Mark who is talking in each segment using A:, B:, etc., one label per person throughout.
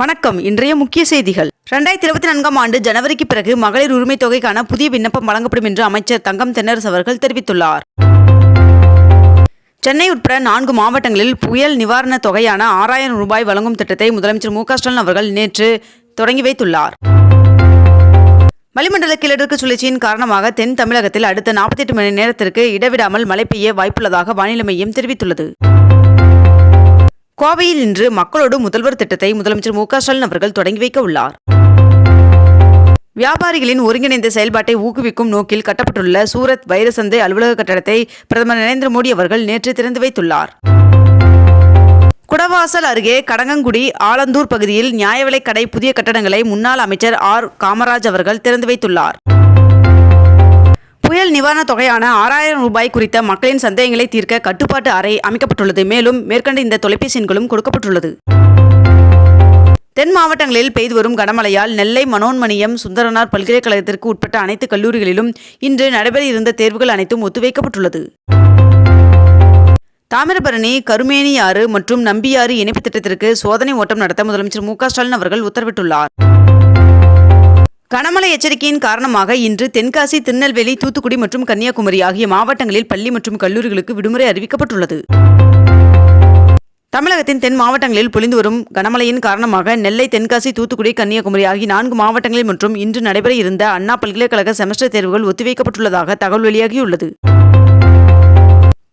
A: வணக்கம். இன்றைய முக்கிய செய்திகள். ரெண்டாயிரத்தி இருபத்தி நான்காம் ஆண்டு ஜனவரிக்கு பிறகு மகளிர் உரிமை தொகைக்கான புதிய விண்ணப்பம் வழங்கப்படும் என்று அமைச்சர் தங்கம் தென்னரசு அவர்கள் தெரிவித்துள்ளார். சென்னை உட்பட நான்கு மாவட்டங்களில் புயல் நிவாரணத் தொகையான ஆறாயிரம் ரூபாய் வழங்கும் திட்டத்தை முதலமைச்சர் மு ஸ்டாலின் அவர்கள் நேற்று தொடங்கி வைத்துள்ளார். வளிமண்டல கிழக்கு சுழற்சியின் காரணமாக தென் தமிழகத்தில் அடுத்த 48 மணி நேரத்திற்கு இடைவிடாமல் மழை பெய்ய வாய்ப்புள்ளதாக வானிலை மையம் தெரிவித்துள்ளது. கோவையில் இன்று மக்களோடு முதல்வர் திட்டத்தை முதலமைச்சர் மு க ஸ்டாலின் அவர்கள் தொடங்கி வைக்க உள்ளார். வியாபாரிகளின் ஒருங்கிணைந்த செயல்பாட்டை ஊக்குவிக்கும் நோக்கில் கட்டப்பட்டுள்ள சூரத் வைரசந்தை அலுவலக கட்டடத்தை பிரதமர் நரேந்திர மோடி அவர்கள் நேற்று திறந்து வைத்துள்ளார். குடவாசல் அருகே கடங்கங்குடி ஆலந்தூர் பகுதியில் நியாயவிலைக் கடை புதிய கட்டடங்களை முன்னாள் அமைச்சர் ஆர். காமராஜ் அவர்கள் திறந்து வைத்துள்ளார். புயல் நிவாரணத் தொகையான ஆறாயிரம் ரூபாய் குறித்த மக்களின் சந்தேகங்களை தீர்க்க கட்டுப்பாட்டு அறை அமைக்கப்பட்டுள்ளது. மேலும் மேற்கண்ட இந்த தொலைபேசி எண்களும் கொடுக்கப்பட்டுள்ளது. தென் மாவட்டங்களில் பெய்து வரும் கனமழையால் நெல்லை மனோன்மணியம் சுந்தரனார் பல்கலைக்கழகத்திற்கு உட்பட்ட அனைத்து கல்லூரிகளிலும் இன்று நடைபெற இருந்த தேர்வுகள் அனைத்தும் ஒத்திவைக்கப்பட்டுள்ளது. தாமிரபரணி கருமேனியாறு மற்றும் நம்பியாறு இணைப்பு திட்டத்திற்கு சோதனை ஓட்டம் நடத்த முதலமைச்சர் மு க ஸ்டாலின் அவர்கள் உத்தரவிட்டுள்ளார். கனமழை எச்சரிக்கையின் காரணமாக இன்று தென்காசி திருநெல்வேலி தூத்துக்குடி மற்றும் கன்னியாகுமரி ஆகிய மாவட்டங்களில் பள்ளி மற்றும் கல்லூரிகளுக்கு விடுமுறை அறிவிக்கப்பட்டுள்ளது. தமிழகத்தின் தென் மாவட்டங்களில் பொழிந்து வரும் கனமழையின் காரணமாக நெல்லை தென்காசி தூத்துக்குடி கன்னியாகுமரி ஆகிய நான்கு மாவட்டங்களில் மற்றும் இன்று நடைபெற இருந்த அண்ணா பல்கலைக்கழக செமஸ்டர் தேர்வுகள் ஒத்திவைக்கப்பட்டுள்ளதாக தகவல் வெளியாகியுள்ளது.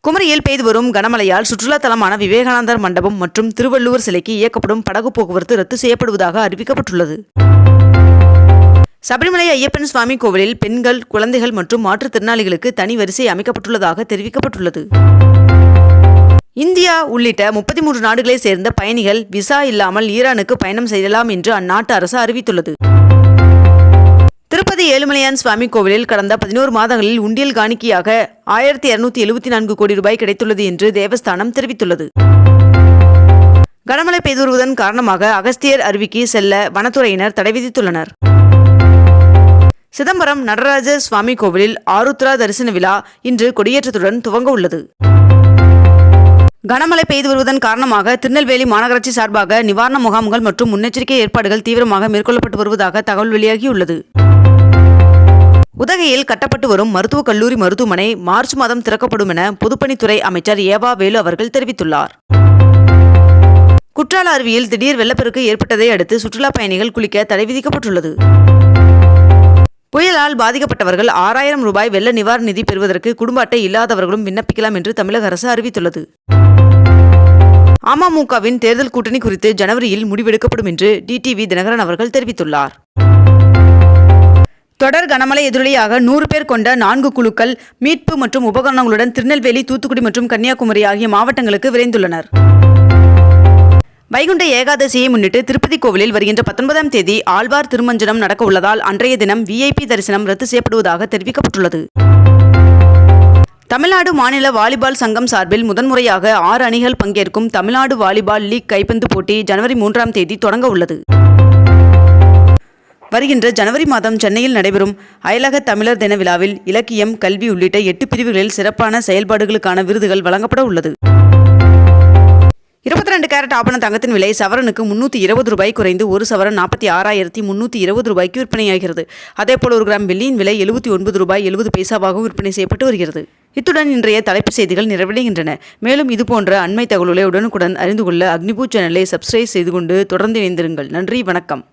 A: குமரியில் பெய்து வரும் கனமழையால் சுற்றுலா தலமான விவேகானந்தர் மண்டபம் மற்றும் திருவள்ளுவர் சிலைக்கு இயக்கப்படும் படகு போக்குவரத்து ரத்து செய்யப்படுவதாக அறிவிக்கப்பட்டுள்ளது. சபரிமலை ஐயப்பன் சுவாமி கோவிலில் பெண்கள் குழந்தைகள் மற்றும் மாற்றுத்திறனாளிகளுக்கு தனி வரிசை அமைக்கப்பட்டுள்ளதாக தெரிவிக்கப்பட்டுள்ளது. இந்தியா உள்ளிட்ட முப்பத்தி மூன்று நாடுகளை சேர்ந்த பயணிகள் விசா இல்லாமல் ஈரானுக்கு பயணம் செய்யலாம் என்று அந்நாட்டு அரசு அறிவித்துள்ளது. திருப்பதி ஏழுமலையான் சுவாமி கோவிலில் கடந்த பதினோரு மாதங்களில் உண்டியல் காணிக்கையாக ஆயிரத்தி இருநூத்தி எழுபத்தி நான்கு கோடி ரூபாய் கிடைத்துள்ளது என்று தேவஸ்தானம் தெரிவித்துள்ளது. கனமழை பெய்து வருவதன் காரணமாக அகஸ்தியர் அருவிக்கு செல்ல வனத்துறையினர் தடை விதித்துள்ளனர். சிதம்பரம் நடராஜ சுவாமி கோவிலில் ஆருத்ரா தரிசன விழா இன்று கொடியேற்றத்துடன் துவங்க உள்ளது. கனமழை பெய்து வருவதன் காரணமாக திருநெல்வேலி மாநகராட்சி சார்பாக நிவாரண முகாம்கள் மற்றும் முன்னெச்சரிக்கை ஏற்பாடுகள் தீவிரமாக மேற்கொள்ளப்பட்டு வருவதாக தகவல் வெளியாகியுள்ளது. உதகையில் கட்டப்பட்டு வரும் மருத்துவக் கல்லூரி மருத்துவமனை மார்ச் மாதம் திறக்கப்படும் என பொதுப்பணித்துறை அமைச்சர் ஏவா வேலு அவர்கள் தெரிவித்துள்ளார். குற்றால அருவியில் திடீர் வெள்ளப்பெருக்கு ஏற்பட்டதை அடுத்து சுற்றுலா பயணிகள் குளிக்க தடை விதிக்கப்பட்டுள்ளது. புயலால் பாதிக்கப்பட்டவர்கள் ஆறாயிரம் ரூபாய் வெள்ள நிவாரண நிதி பெறுவதற்கு குடும்ப அட்டை இல்லாதவர்களும் விண்ணப்பிக்கலாம் என்று தமிழக அரசு அறிவித்துள்ளது. அமமுகவின் தேர்தல் கூட்டணி குறித்து ஜனவரியில் முடிவெடுக்கப்படும் என்று டிடிவி தினகரன் அவர்கள் தெரிவித்துள்ளார். தொடர் கனமழை எதிரொலியாக நூறு பேர் கொண்ட நான்கு குழுக்கள் மீட்பு மற்றும் உபகரணங்களுடன் திருநெல்வேலி தூத்துக்குடி மற்றும் கன்னியாகுமரி ஆகிய மாவட்டங்களுக்கு விரைந்துள்ளனர். வைகுண்ட ஏகாதசியை முன்னிட்டு திருப்பதி கோவிலில் வருகின்ற பத்தொன்பதாம் தேதி ஆழ்வார் திருமஞ்சனம் நடக்க உள்ளதால் அன்றைய தினம் விஐபி தரிசனம் ரத்து செய்யப்படுவதாக தெரிவிக்கப்பட்டுள்ளது. தமிழ்நாடு மாநில வாலிபால் சங்கம் சார்பில் முதன்முறையாக ஆறு அணிகள் பங்கேற்கும் தமிழ்நாடு வாலிபால் லீக் கைப்பந்து போட்டி ஜனவரி மூன்றாம் தேதி தொடங்க உள்ளது. வருகின்ற ஜனவரி மாதம் சென்னையில் நடைபெறும் அயலக தமிழர் தின விழாவில் இலக்கியம் கல்வி உள்ளிட்ட எட்டு பிரிவுகளில் சிறப்பான செயல்பாடுகளுக்கான விருதுகள் வழங்கப்பட உள்ளது. இருபத்தி ரெண்டு கேரட் ஆபண தங்கத்தின் விலை சவரனுக்கு முன்னூற்றி இருபது ரூபாய் குறைந்து ஒரு சவரன் நாற்பத்தி ஆறாயிரத்தி முன்னூற்றி இருபது ரூபாய்க்கு விற்பனையாகிறது. அதேபோல் ஒரு கிராம் வெள்ளியின் விலை எழுபத்தி ஒன்பது ரூபாய் எழுபது பைசாவாகவும் விற்பனை செய்யப்பட்டு வருகிறது. இத்துடன் இன்றைய தலைப்புச் செய்திகள் நிறைவடைகின்றன. மேலும் இதுபோன்ற அண்மை தகவல்களை உடனுக்குடன் அறிந்து கொள்ள அக்னிபூ சேனலை சப்ஸ்கிரைப் செய்து கொண்டு தொடர்ந்து இணைந்திருங்கள். நன்றி வணக்கம்.